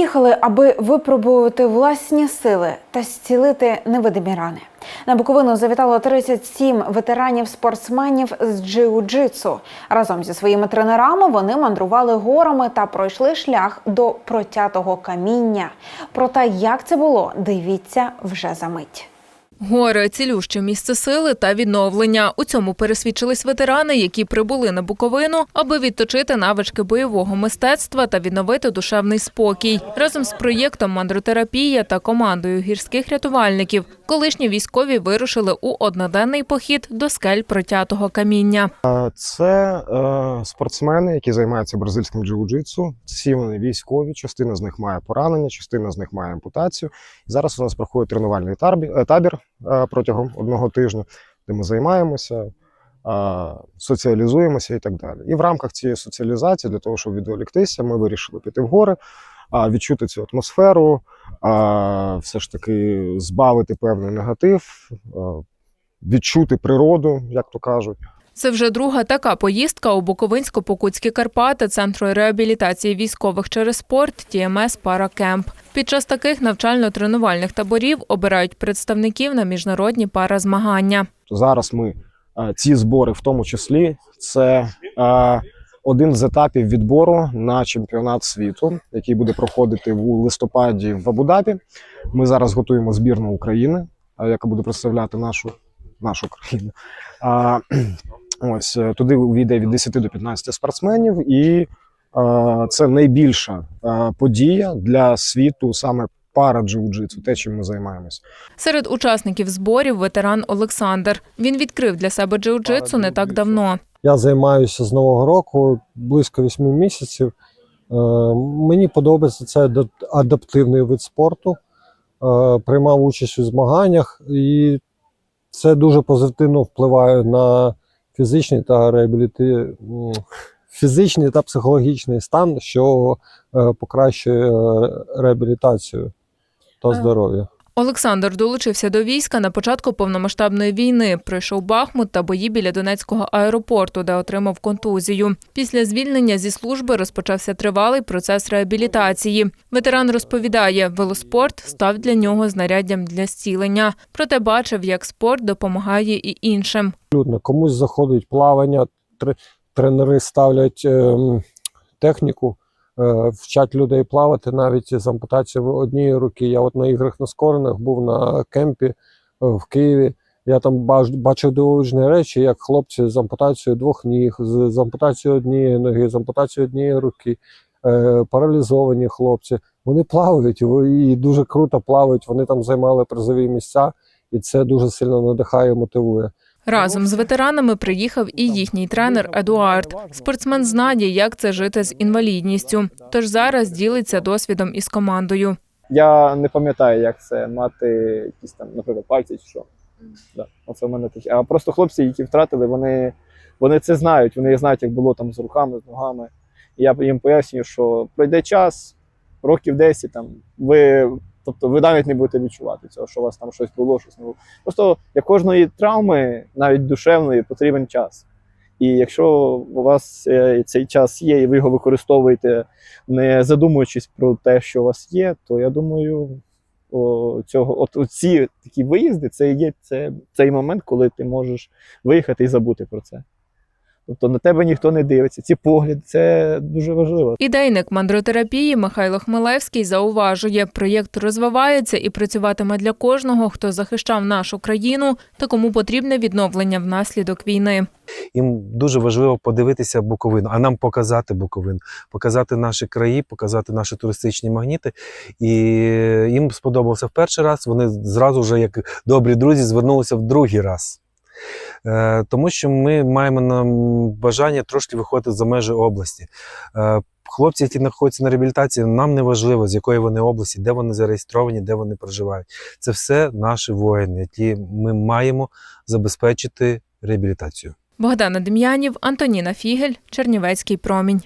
Приїхали, аби випробувати власні сили та зцілити невидимі рани. На Буковину завітало 37 ветеранів-спортсменів з джиу-джитсу. Разом зі своїми тренерами вони мандрували горами та пройшли шлях до протятого каміння. Про те, як це було, дивіться вже за мить. Гори цілюще місце сили та відновлення. У цьому пересвідчились ветерани, які прибули на Буковину, аби відточити навички бойового мистецтва та відновити душевний спокій. Разом з проєктом мандротерапія та командою гірських рятувальників колишні військові вирушили у одноденний похід до скель протятого каміння. Це е, спортсмени, які займаються бразильським джиу-джитсу. Всі вони військові. Частина з них має поранення, частина з них має ампутацію. Зараз у нас проходить тренувальний е, табір е, протягом одного тижня, де ми займаємося, е, соціалізуємося і так далі. І в рамках цієї соціалізації, для того, щоб відволіктися, ми вирішили піти в гори, а, відчути цю атмосферу, а, все ж таки збавити певний негатив, відчути природу, як то кажуть. Це вже друга така поїздка у Буковинсько-Покутські Карпати Центру реабілітації військових через спорт ТМС Паракемп. Під час таких навчально-тренувальних таборів обирають представників на міжнародні паразмагання. Зараз ми ці збори, в тому числі, це один з етапів відбору на чемпіонат світу, який буде проходити в листопаді в Абу-Дабі. Ми зараз готуємо збірну України, е, яка буде представляти нашу, нашу країну. А, ось е, туди увійде від 10 до 15 спортсменів, і е, це найбільша е, подія для світу саме пара джиу-джитсу, те, чим ми займаємося. Серед учасників зборів ветеран Олександр. Він відкрив для себе джиу-джитсу не так давно. Я займаюся з нового року близько 8 місяців. Е, Мені подобається це ада- адаптивний вид спорту. Е, Приймав участь у змаганнях, і це дуже позитивно впливає на фізичний та реабіліти... фізичний та психологічний стан, що е, покращує реабілітацію та здоров'я. Олександр долучився до війська на початку повномасштабної війни. Пройшов Бахмут та бої біля Донецького аеропорту, де отримав контузію. Після звільнення зі служби розпочався тривалий процес реабілітації. Ветеран розповідає, велоспорт став для нього знаряддям для зцілення. Проте бачив, як спорт допомагає і іншим. абсолютно. Комусь заходить плавання, тре- тренери ставлять ем, техніку, е, вчать людей плавати навіть з ампутацією однієї руки. Я от на іграх на скоренах був на кемпі е, в Києві. Я там бач- бачив дивовижні речі, як хлопці з ампутацією двох ніг, з, з ампутацією однієї ноги, з ампутацією однієї руки, е, паралізовані хлопці. Вони плавають і дуже круто плавають. Вони там займали призові місця, і це дуже сильно надихає і мотивує. Разом з ветеранами приїхав і їхній тренер Едуард. Спортсмен знає, як це жити з інвалідністю. Тож зараз ділиться досвідом із командою. Я не пам'ятаю, як це мати якісь там, наприклад, пальці чи що. Да. Оце в мене таке. А просто хлопці, які втратили, вони, вони це знають, вони знають, як було там з руками, з ногами. І я їм пояснюю, що пройде час, років 10, там, ви, тобто ви навіть не будете відчувати цього, що у вас там щось було, щось не було. Просто для кожної травми, навіть душевної, потрібен час. І якщо у вас е, цей час є, і ви його використовуєте не задумуючись про те, що у вас є, то я думаю, о, цього, от ці такі виїзди, це є це, цей момент, коли ти можеш виїхати і забути про це. Тобто на тебе ніхто не дивиться. Ці погляди це дуже важливо. Ідейник мандротерапії Михайло Хмелевський зауважує, проєкт розвивається і працюватиме для кожного, хто захищав нашу країну та кому потрібне відновлення внаслідок війни. їм дуже важливо подивитися Буковину, а нам показати Буковину, показати наші краї, показати наші туристичні магніти. І їм сподобався в перший раз. Вони зразу вже, як добрі друзі, звернулися в другий раз. Е, Тому що ми маємо нам бажання трошки виходити за межі області. Е, Хлопці, які знаходяться на реабілітації, нам не важливо, з якої вони області, де вони зареєстровані, де вони проживають. Це все наші воїни, які ми маємо забезпечити реабілітацію. Богдана Дем'янів, Антоніна Фігель, Чернівецький промінь.